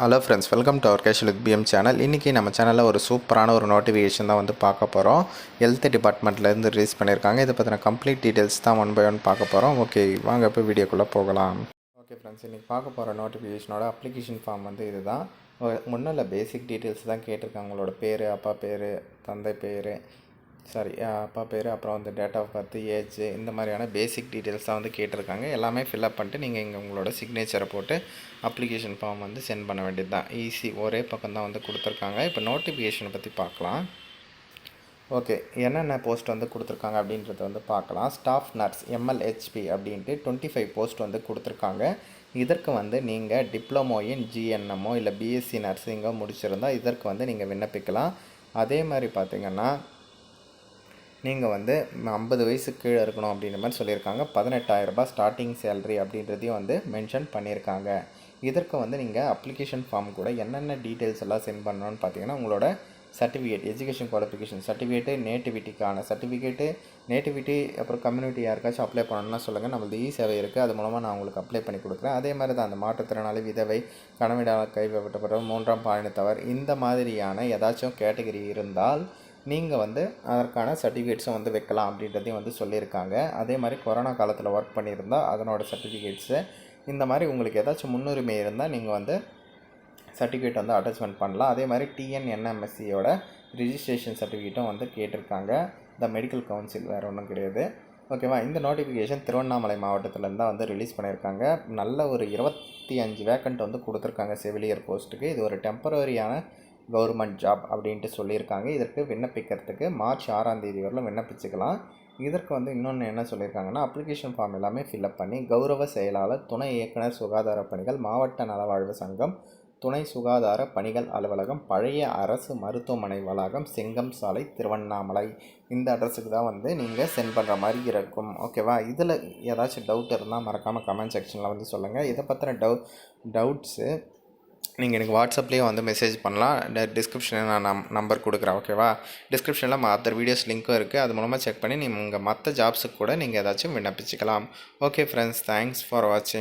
Hello friends welcome to our casual PM channel இன்றைக்கி நம்ம சேனலில் ஒரு சூப்பரான ஒரு நோட்டிஃபிகேஷன் தான் வந்து பார்க்க போகிறோம் ஹெல்த் டிபார்ட்மெண்ட்லேருந்து ரிலீஸ் பண்ணியிருக்காங்க இதை பற்றின கம்ப்ளீட் டீட்டெயில்ஸ் தான் ஒன் பை ஒன் பார்க்க போகிறோம் ஓகே வாங்க இப்போ வீடியோக்குள்ளே போகலாம். ஓகே ஃப்ரெண்ட்ஸ் இன்றைக்கி பார்க்க போகிற நோட்டிஃபிகேஷனோட அப்ளிகேஷன் ஃபார்ம் வந்து இதுதான். ஒன்றும் இல்லை பேசிக் டீட்டெயில்ஸ் தான் கேட்டிருக்காங்க. உங்களோட பேர் அப்பா பேர் தந்தை பேர் சாரி அப்பா பேர் அப்புறம் வந்து டேட் ஆஃப் பர்த் ஏஜ் இந்த மாதிரியான பேசிக் டீட்டெயில்ஸ் தான் வந்து கேட்டிருக்காங்க. எல்லாமே ஃபில்அப் பண்ணிட்டு நீங்கள் இங்கே உங்களோட சிக்னேச்சரை போட்டு அப்ளிகேஷன் ஃபார்ம் வந்து சென்ட் பண்ண வேண்டியது தான் ஈஸி ஒரே பக்கம் தான் வந்து கொடுத்துருக்காங்க. இப்போ நோட்டிஃபிகேஷனை பற்றி பார்க்கலாம். ஓகே என்னென்ன போஸ்ட் வந்து கொடுத்துருக்காங்க அப்படின்றத வந்து பார்க்கலாம். ஸ்டாஃப் நர்ஸ் எம்எல்ஹெச்பி அப்படின்ட்டு டுவெண்ட்டி ஃபைவ் போஸ்ட் வந்து கொடுத்துருக்காங்க. இதற்கு வந்து நீங்கள் டிப்ளமோ இன் ஜிஎன்எம்மோ இல்லை பிஎஸ்சி நர்சிங்கோ முடிச்சிருந்தால் இதற்கு வந்து நீங்கள் விண்ணப்பிக்கலாம். அதே மாதிரி பார்த்தீங்கன்னா நீங்கள் வந்து ஐம்பது வயசு கீழே இருக்கணும் அப்படின்ற மாதிரி சொல்லியிருக்காங்க. பதினெட்டாயிரரூபா ஸ்டார்டிங் சேலரி அப்படின்றதையும் வந்து மென்ஷன் பண்ணியிருக்காங்க. இதற்கு வந்து நீங்கள் அப்ளிகேஷன் ஃபார்ம் கூட என்னென்ன டீட்டெயில்ஸ் எல்லாம் சென்ட் பண்ணணும்னு பார்த்தீங்கன்னா உங்களோட சர்டிஃபிகேட் எஜுகேஷன் குவாலிஃபிகேஷன் சர்டிஃபிகேட்டு நேட்டிவிட்டிக்கான சர்டிஃபிகேட்டு நேட்டிவிட்டி அப்புறம் கம்யூனிட்டி யாருக்காச்சும் அப்ளை பண்ணணும்னா சொல்லுங்கள் நம்மளது இ சேவை இருக்குது அது மூலமாக நான் உங்களுக்கு அப்ளை பண்ணி கொடுக்குறேன். அதே மாதிரி தான் அந்த மாற்றுத்திறனாளி விதவை கணவிடால் கைவிடப்பட்ட மூன்றாம் பாலினத்தவர் இந்த மாதிரியான ஏதாச்சும் கேட்டகரி இருந்தால் நீங்கள் வந்து அதற்கான சர்டிஃபிகேட்ஸும் வந்து வைக்கலாம் அப்படின்றதையும் வந்து சொல்லியிருக்காங்க. அதே மாதிரி கொரோனா காலத்தில் ஒர்க் பண்ணியிருந்தால் அதனோட சர்டிஃபிகேட்ஸு இந்த மாதிரி உங்களுக்கு ஏதாச்சும் முன்னுரிமை இருந்தால் நீங்கள் வந்து சர்டிஃபிகேட் வந்து அட்டாச்மெண்ட் பண்ணலாம். அதே மாதிரி டிஎன்என்எம்எஸ்சியோட ரிஜிஸ்ட்ரேஷன் சர்டிஃபிகேட்டும் வந்து கேட்டிருக்காங்க. த மெடிக்கல் கவுன்சில் வேறு ஒன்றும் கிடையாது. ஓகேவா இந்த நோட்டிஃபிகேஷன் திருவண்ணாமலை மாவட்டத்துலேருந்து தான் வந்து ரிலீஸ் பண்ணியிருக்காங்க. நல்ல ஒரு இருபத்தி அஞ்சு வேக்கண்ட் வந்து கொடுத்துருக்காங்க செவிலியர் போஸ்ட்டுக்கு இது ஒரு டெம்பரரியான கவர்மெண்ட் ஜாப் அப்படின்ட்டு சொல்லியிருக்காங்க. இதற்கு விண்ணப்பிக்கிறதுக்கு மார்ச் ஆறாம் தேதி வரலும் விண்ணப்பிச்சுக்கலாம். இதற்கு வந்து இன்னொன்று என்ன சொல்லியிருக்காங்கன்னா அப்ளிகேஷன் ஃபார்ம் எல்லாமே ஃபில்அப் பண்ணி கௌரவ செயலாளர் துணை இயக்குனர் சுகாதார பணிகள் மாவட்ட நலவாழ்வு சங்கம் துணை சுகாதார பணிகள் அலுவலகம் பழைய அரசு மருத்துவமனை வளாகம் செங்கம் சாலை திருவண்ணாமலை. இந்த அட்ரஸுக்கு தான் வந்து நீங்கள் சென்ட் பண்ணுற மாதிரி இருக்கும். ஓகேவா இதில் ஏதாச்சும் டவுட் இருந்தால் மறக்காமல் கமெண்ட் செக்ஷனில் வந்து சொல்லுங்கள் இதை பற்றின டவு டவுட்ஸு நீங்கள் எனக்கு வாட்ஸ்அப்லேயே வந்து மெசேஜ் பண்ணலாம். டிஸ்கிரிப்ஷனில் நான் நம் நம்பர் கொடுக்குறேன் ஓகேவா டிஸ்கிரிப்ஷனில் மற்ற வீடியோஸ் லிங்க்கும் இருக்குது அது மூலமாக செக் பண்ணி நீங்கள் மற்ற ஜாப்ஸுக்கு கூட நீங்கள் ஏதாச்சும் விண்ணப்பிச்சுக்கலாம். ஓகே ஃப்ரெண்ட்ஸ் தேங்க்ஸ் ஃபார் வாட்சிங்